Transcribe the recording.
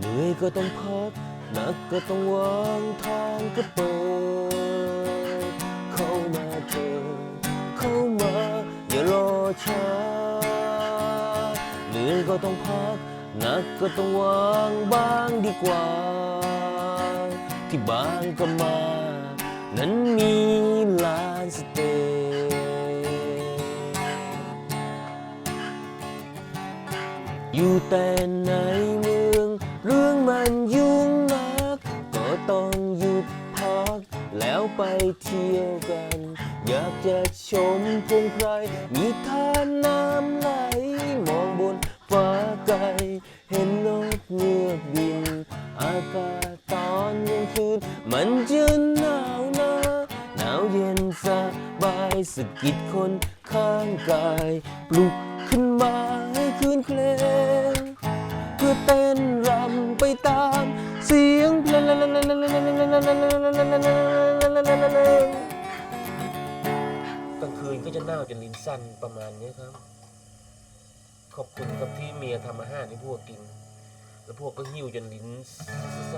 หนื่อยก็ต้องพัก หนักก็ต้องวางทางก็เปิด เข้ามาเธอ เข้ามา อย่ารอช้า เหนื่อยก็ต้องพัก หนักก็ต้องวางบ้างดีกว่า ที่บางก็มา นั้นมีลานสเตย์อยู่แต่ใน เรื่องมันยุ่งนัก ก็ต้องหยุดพัก แล้วไปเที่ยวกัน อยากจะชมพงไพรมีท่าน้ำไหล มองบนฟ้าไกล เห็นนกเงือกบิน อากาศตอนกลางคืนมันจะหนาวนะหนาวเย็นสบายสะกิดคนข้างกาย ปลุกขึ้นมาให้คืนเคลงเพื่ ไปตามเสียงเกลางคืนก็จะหนาวจนลิ้นสั้นประมาณนี้ครับ ขอบคุณครับที่เมียทำอาหารให้พวกกิน แล้วพวกก็หิวจนลิ้นสั้น